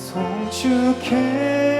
송축해.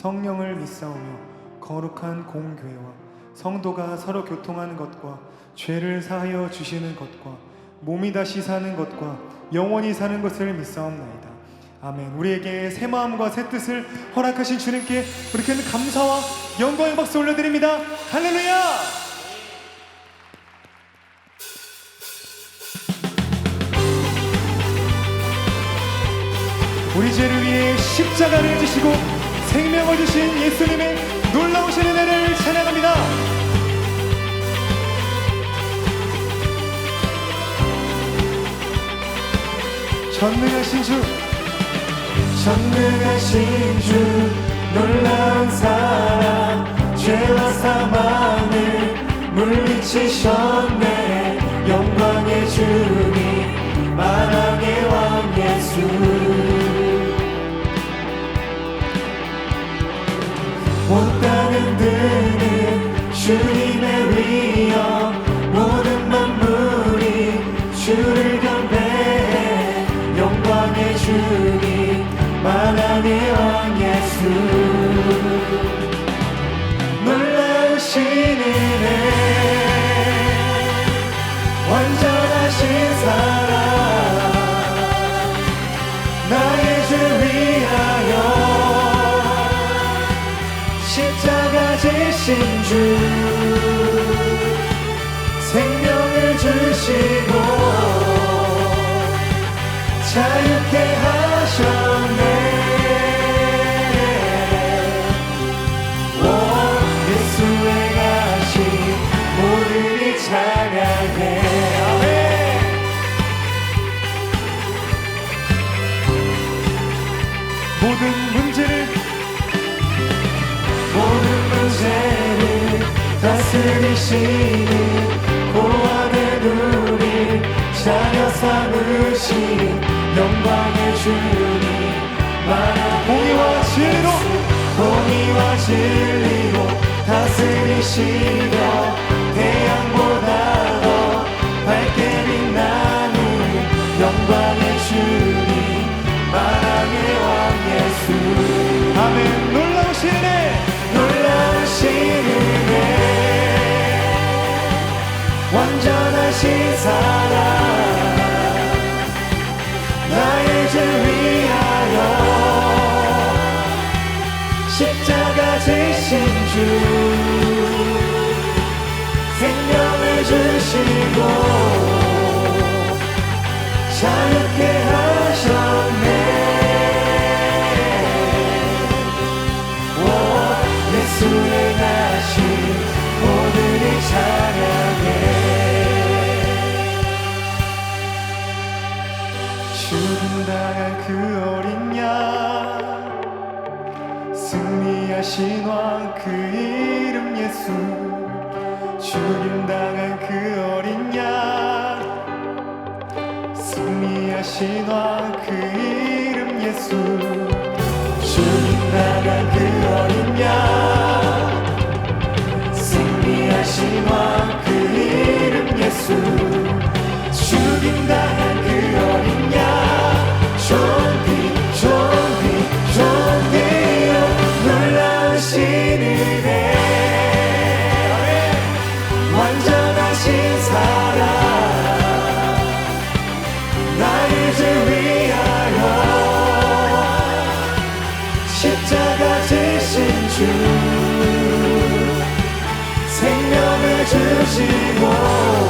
성령을 믿사오며 거룩한 공교회와 성도가 서로 교통하는 것과 죄를 사하여 주시는 것과 몸이 다시 사는 것과 영원히 사는 것을 믿사옵나이다. 아멘. 우리에게 새 마음과 새 뜻을 허락하신 주님께 우리 큰 감사와 영광의 박수 올려드립니다. 할렐루야! 우리 죄를 위해 십자가를 지시고 생명을 주신 예수님의 놀라우신 은혜를 찬양합니다. 전능하신 주, 전능하신 주, 놀라운 사랑, 죄와 사망을 물리치셨네. 영광의 주님, 만왕의 왕 예수. 못다는 드는 주님의 위엄 모든 만물이 주를 경배해 영광의 주님 만왕의 왕 예수 지 다스리시는 고아의 우리 자녀 삼으신 영광의 주님 만한 공의와 진리로. 공의와 진리로 다스리시며 주시고 자유케 하셨네. 오, 예수의 나신 오늘을 찬양해. 죽음당한 그 어린 양 승리하신 왕 그 이름 예수 죽임당한 그 어린 양. 승리하신 왕그 이름 예수. 죽임당한 그 어린 양. 승리하신 왕그 이름 예수. 죽임당한 주시고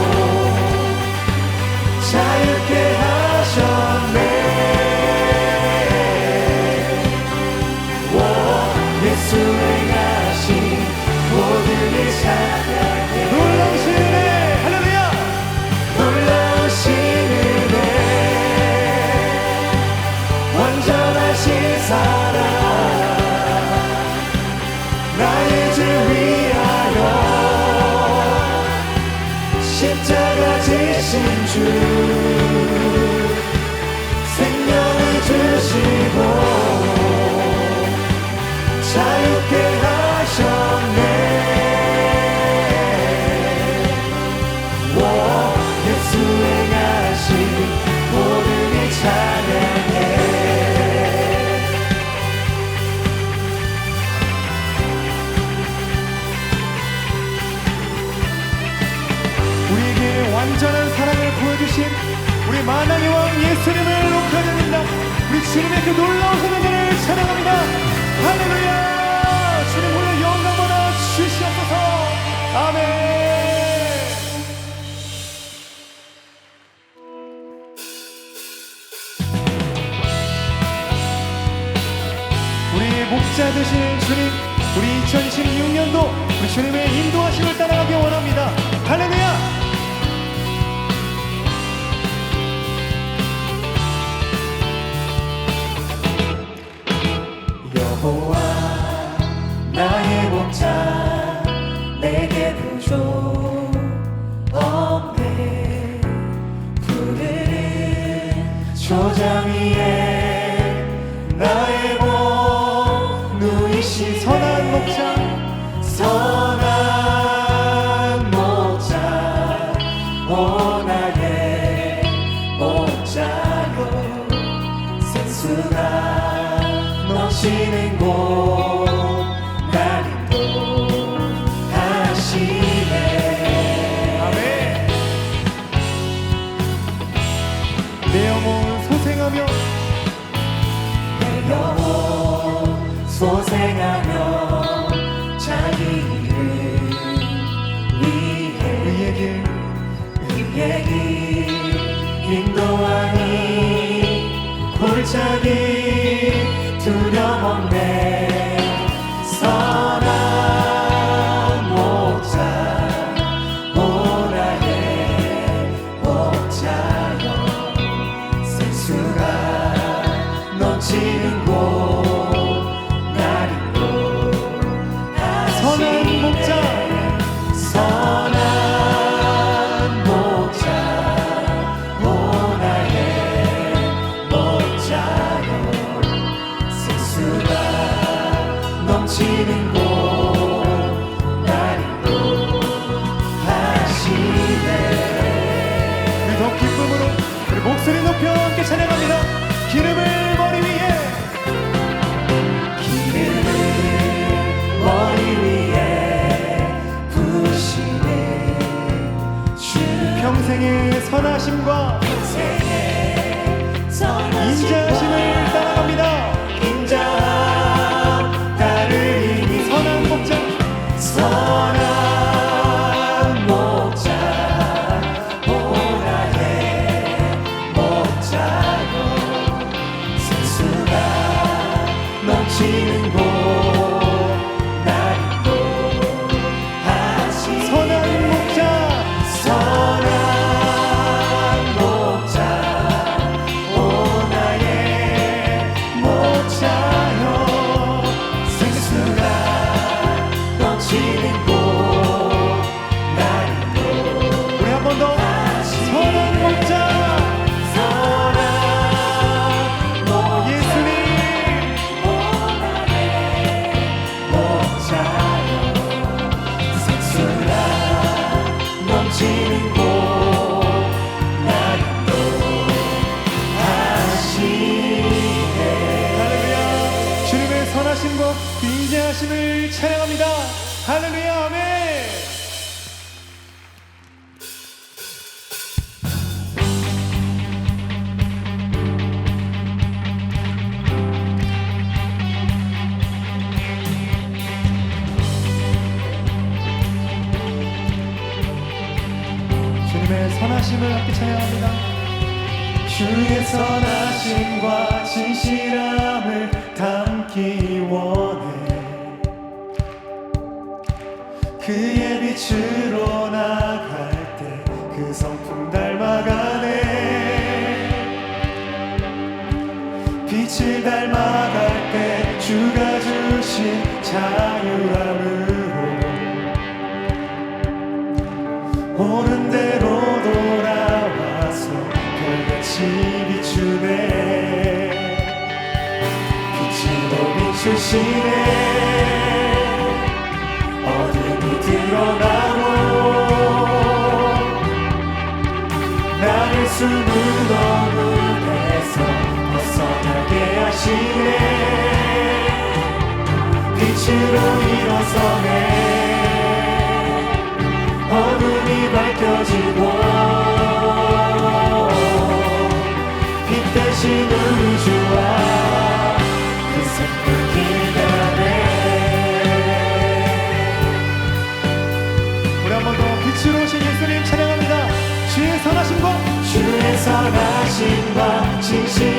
자유케 하셨네 완전한 사랑을 보여주신 우리 만왕의 왕 예수님을 높여드립니다. 우리 주님의 그 놀라운 은혜를 찬양합니다. 할렐루야! 목자 되신 주님, 우리 2016년도 우리 주님의 인도하심을 따라가기 원합니다. 할렐루야! 소생하며 자기 일을 위해 위의 길 의의 길 인도하니 골짜기 두려움없 선하심을 함께 찬양합니다. 주의 선하심과 진실함을 담기 원해 그의 빛으로 나갈 때 그 성품 닮아가네 빛을 닮아갈 때 주가 주신 자유함으 대신에 어둠이 드러나고 나를 숨은 어둠에서 벗어나게 하시네. 빛으로 일어서네. sí, sí.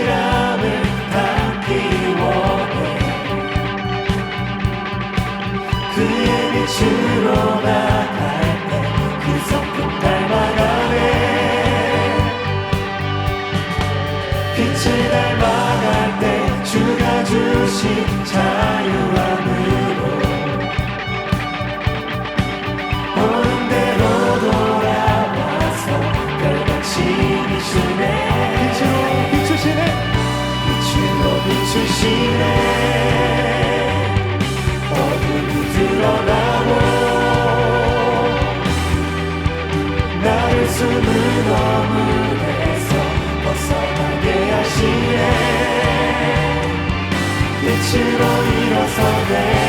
白い空で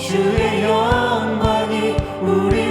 주의 영광이 우리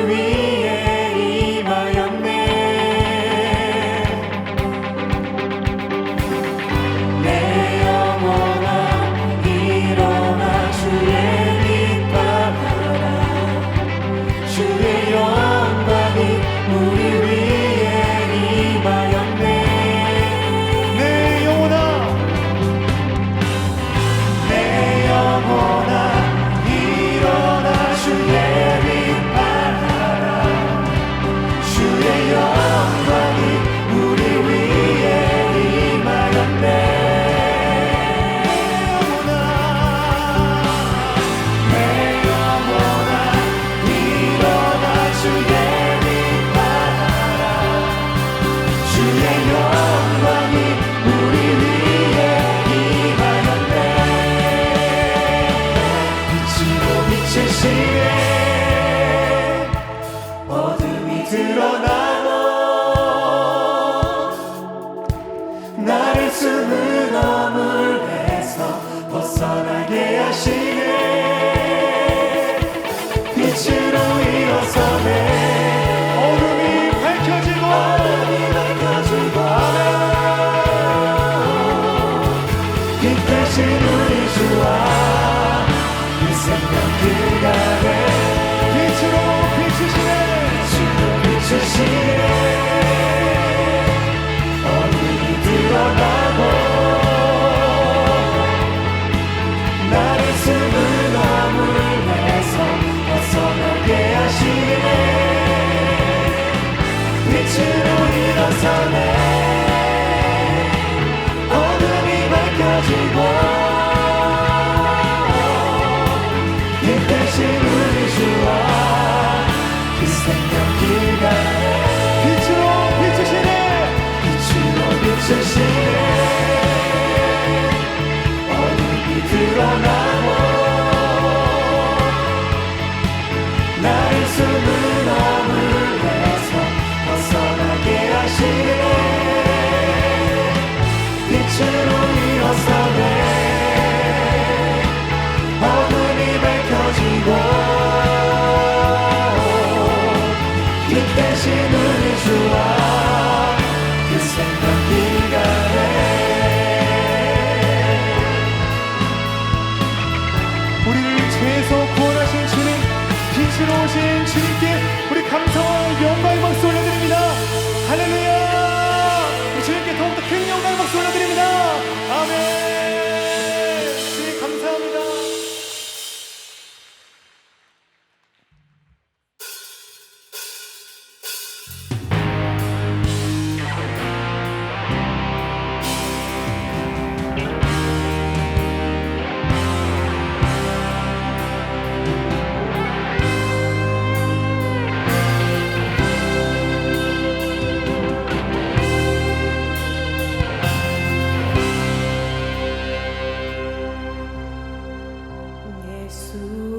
예